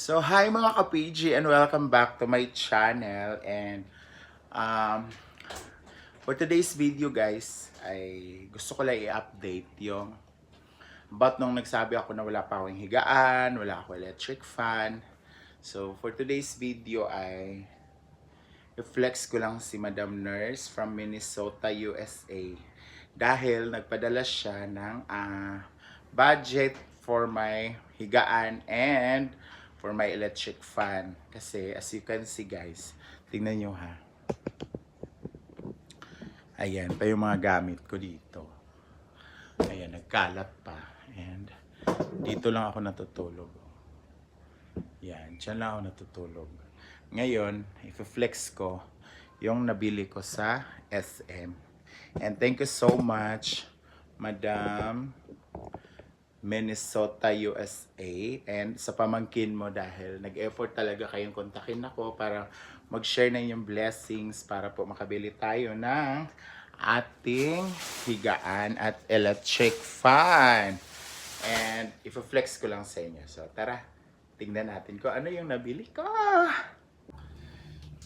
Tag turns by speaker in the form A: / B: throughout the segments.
A: So, hi mga ka-PG and welcome back to my channel. And um, for today's video guys, ay gusto ko lang i-update yung about nung nagsabi ako na wala pa akong higaan, wala ako electric fan. So, for today's video ay reflex ko lang si Madam Nurse from Minnesota, USA. Dahil nagpadala siya ng ah, budget for my higaan and for my electric fan. Kasi as you can see guys, tingnan nyo ha. Ayan, pa yung mga gamit ko dito. Ayan, nagkalat pa. And dito lang ako natutulog. Yan, dyan lang ako natutulog. Ngayon, i-flex ko yung nabili ko sa SM. And thank you so much, Madam Minnesota, USA. And sa pamangkin mo dahil nag-effort talaga kayong kontakin ako para mag-share na yung blessings para po makabili tayo ng ating higaan at electric fan. And i-flex ko lang sa inyo. So tara, tingnan natin ko ano yung nabili ko.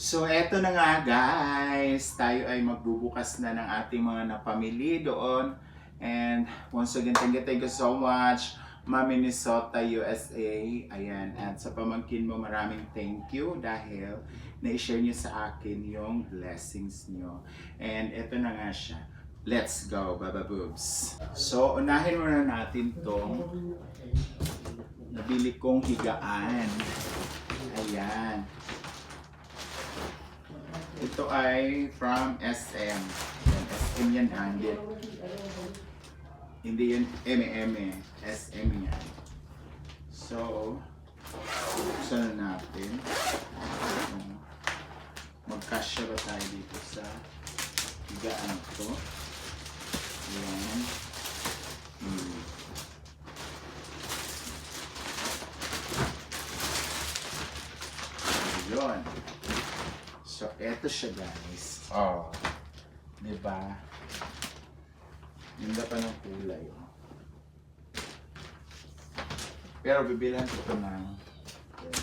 A: So, eto na nga guys. Tayo ay magbubukas na ng ating mga napamili doon. And once again, thank you, thank you so much. Ma Minnesota, USA. Ayan. At sa pamangkin mo, maraming thank you dahil na-share niyo sa akin yung blessings niyo. And eto na nga siya. Let's go, Baba Boobs. So, unahin muna natin tong nabili kong higaan. Ayan. Ito ay from SM. SM yan, ha? Hindi, yan M&M. SM yan. So, buksan na natin. Magkasya ba tayo dito sa higaan to? Yan. Hmm. Ayun. So, eto siya guys. Oh. Diba? Ganda pa ng kulay. Pero bibilan ko ito ng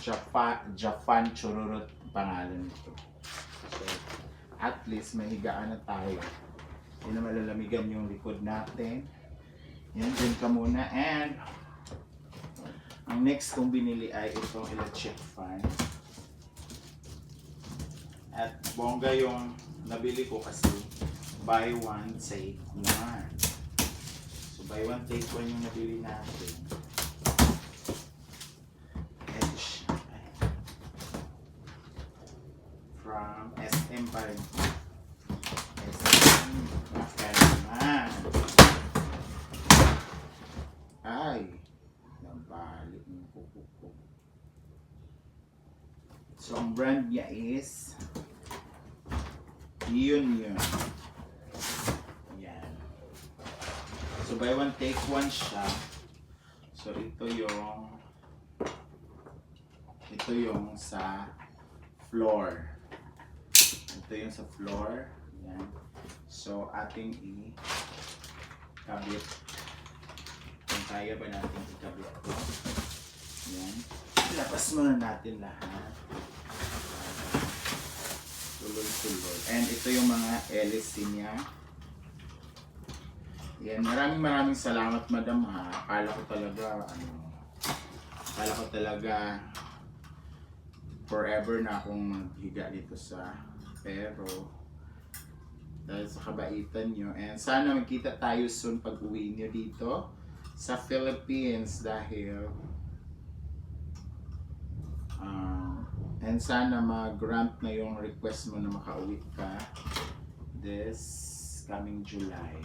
A: Japan, Japan Chururut pangalan nito. So, at least may higaan na tayo. Hindi na malalamigan yung likod natin. Yan, dyan ka muna. And, ang next kong binili ay itong electric fan. At bongga yung nabili ko kasi buy one, take one. Buy one, take one yung nabili natin. From SM pa rin. SM. Baka naman. Ay. Nabalik yung kuko ko. So ang brand niya is yun yun. Yan. So buy one take one siya. So ito yung ito yung sa floor. Ito yung sa floor. Yan. So ating i kabit. Kung kaya ba natin ikabit ito. Yan. Lapas muna natin lahat tuloy-tuloy. And ito yung mga LSC niya. Yan, maraming maraming salamat madam ha. Akala ko talaga, ano, akala ko talaga forever na akong maghiga dito sa pero dahil sa kabaitan nyo and sana magkita tayo soon pag uwi nyo dito sa Philippines dahil um, And sana ma-grant na yung request mo na makauwi ka this coming July.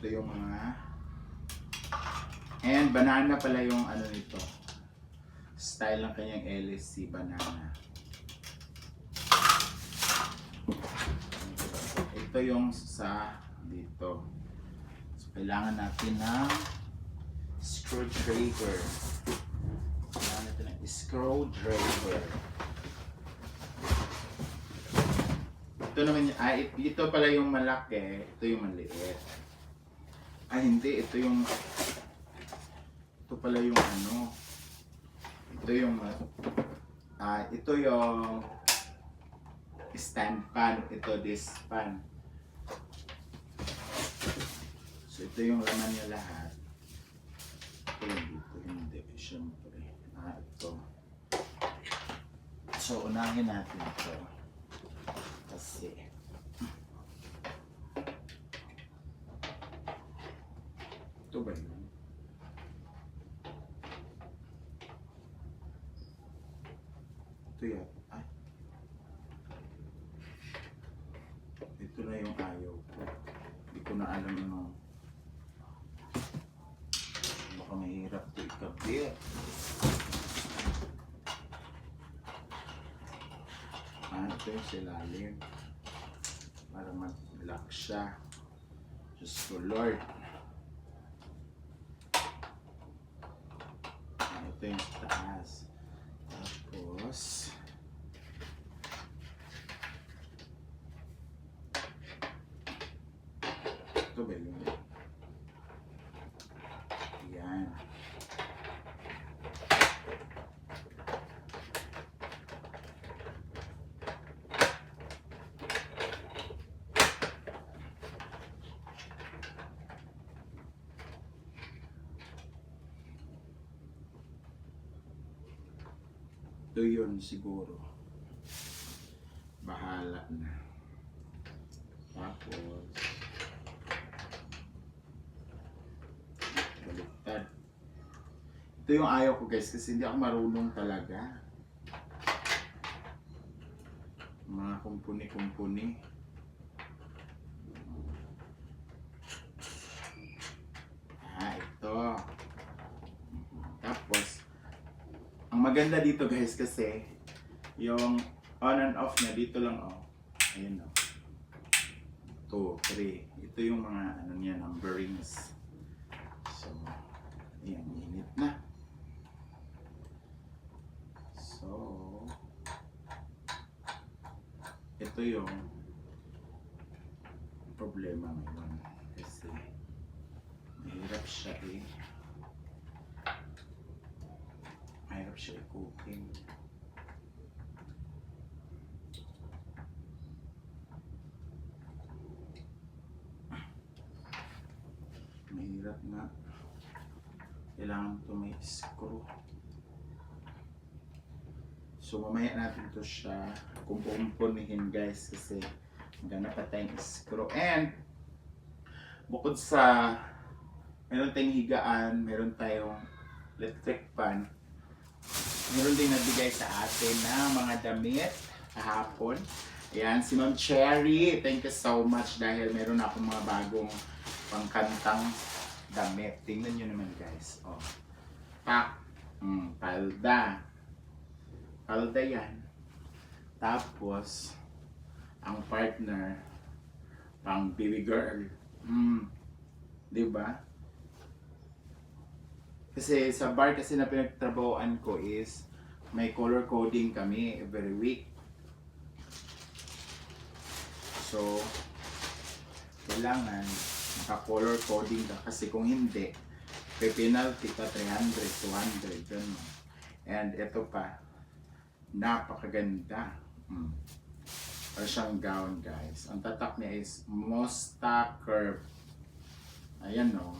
A: Ito yung mga and banana pala yung ano nito. Style ng kanyang LSC banana. Ito yung sa dito. So kailangan natin ng screwdriver kailangan natin ng screwdriver. Ito naman ay, ito pala yung malaki, ito yung maliit. Ay, hindi, ito yung, ito pala yung ano. Ito yung ah ito yung stand pan. Ito this pan. So ito yung laman niya lahat. Ito yung dito. Hindi. Siyempre. Ah, ito. So unahin natin ito. Kasi ito ba? Ito na yung ayaw ko. Na alam ano. Baka mahirap ito ikabit. Ito yung silalim. Para mag-lock siya. Diyos ko Lord. Ito yung taas. Tapos, ito ba yun? Yan. Ito yun siguro. Bahala na. Tapos, baliktad. Ito yung ayaw ko guys kasi hindi ako marunong talaga. Mga kumpuni-kumpuni. Ah, ito. Tapos, ang maganda dito guys kasi yung on and off niya dito lang oh. Ayun oh. 2, 3. Ito yung mga ano niya numberings. So, ayan, init na. So, ito yung problema ngayon. Kasi, mahirap siya eh. Mahirap siya i-cooking. Mahirap nga. Kailangan ito may screw. So mamaya natin to siya kumpunihin guys kasi maganda pa tayong screw. And bukod sa meron tayong higaan, meron tayong electric pan, meron din nagbigay sa atin na mga damit kahapon. Ayan, si Ma'am Cherry, thank you so much dahil meron akong mga bagong pangkantang damit. Tingnan nyo naman guys. Oh. Pak. Mm, palda. Palda yan. Tapos, ang partner, pang baby girl. Mm. Di ba? Kasi sa bar kasi na pinagtrabahoan ko is may color coding kami every week. So, kailangan naka-color coding ka kasi kung hindi, may penalty ka 300, 200, ganun. And ito pa, napakaganda. Mm. Para siyang gown, guys. Ang tatak niya is Mosta Curve. Ayan, no.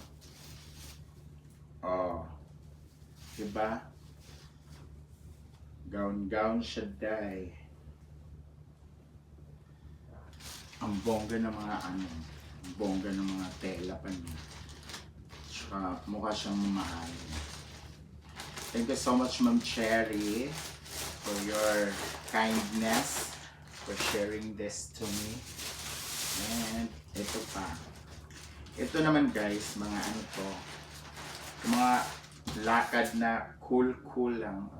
A: Oh. Diba? Siya, day. Ang bongga ng mga ano, ang bongga ng mga tela pa niya. Tsaka mukha siyang mamahal. Thank you so much, Ma'am Cherry, for your kindness, for sharing this to me. And ito pa. Ito naman guys, mga ano to, mga lakad na cool-cool lang.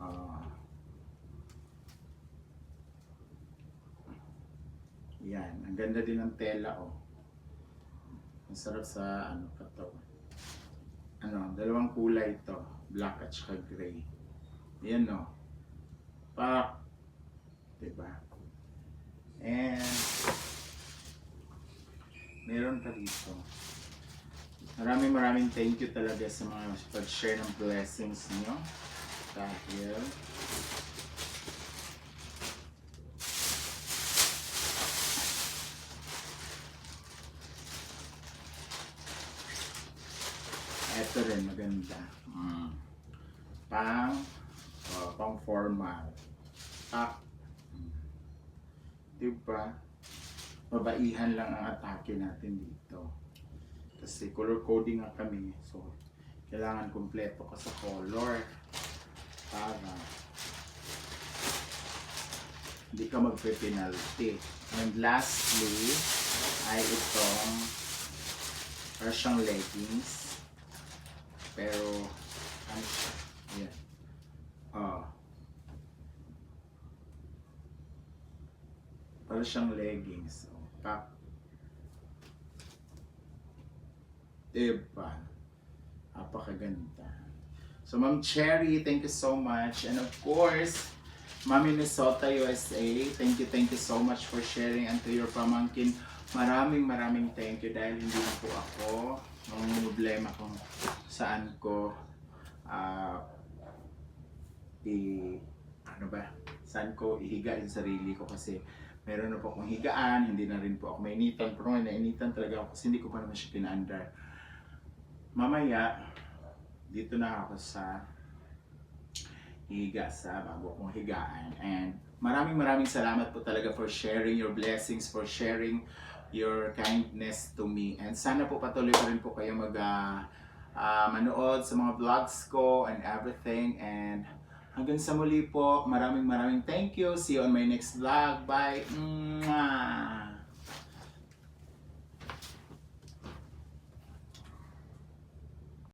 A: Oh. Yan, ang ganda din ng tela oh. Ang sarap sa ano katawan. Ano, dalawang kulay ito, black at saka gray. Yan oh. Pak. Diba? And meron pa dito. Maraming maraming thank you talaga sa mga pag-share ng blessings niyo. Dahil Ito rin maganda. Mm. Pang oh, pang formal. Ah. Mm. Diba? Mabaihan lang ang atake natin dito. Kasi color coding nga kami. So, kailangan kumpleto ka sa color. Para hindi ka magpe-penalty. And lastly, ay itong para siyang leggings. Pero, ano siya? Yan. Ah. Para siyang leggings. So, pak. Diba? Napakaganda. So, Ma'am Cherry, thank you so much. And of course, Ma'am Minnesota, USA, thank you, thank you so much for sharing and to your pamangkin. Maraming maraming thank you dahil hindi na po ako ang problema kung saan ko ah i ano ba saan ko ihiga yung sarili ko kasi meron na po akong higaan, hindi na rin po ako mainitan pero ngayon nainitan talaga ako kasi hindi ko pa naman siya pinaandar mamaya dito na ako sa higa sa bago kong higaan. And maraming maraming salamat po talaga for sharing your blessings for sharing your kindness to me. And sana po patuloy pa rin po kayo mag ah, manood sa mga vlogs ko and everything. And hanggang sa muli po maraming maraming thank you. See you on my next vlog. Bye. Mwah!